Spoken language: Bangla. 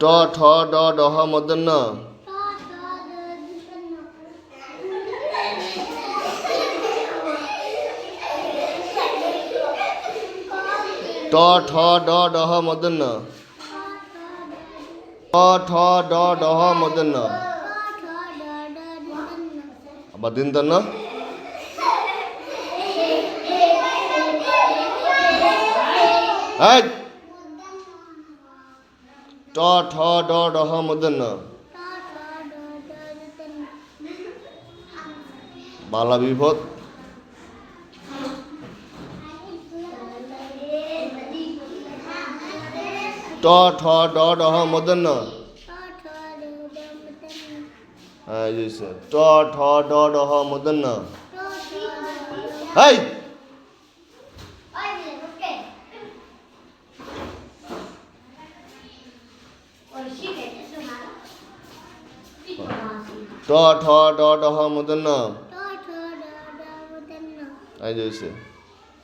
ট, ঠ, ড ডহ মূর্ধন্য ট, ঠ, ড ডহ মূর্ধন্য ট ঠ, ড ডহ মূর্ধন্য আবার দিন তন্ন এই! ট, ঠ, ড ডহ মূর্ধন্য বালা বিভদ ট, ঠ, ড ডহ মূর্ধন্য হ্যাঁ ট, ঠ, ড ডহ মূর্ধন্য এই ট ঠ ড ডহ মূর্ধন্য এই যে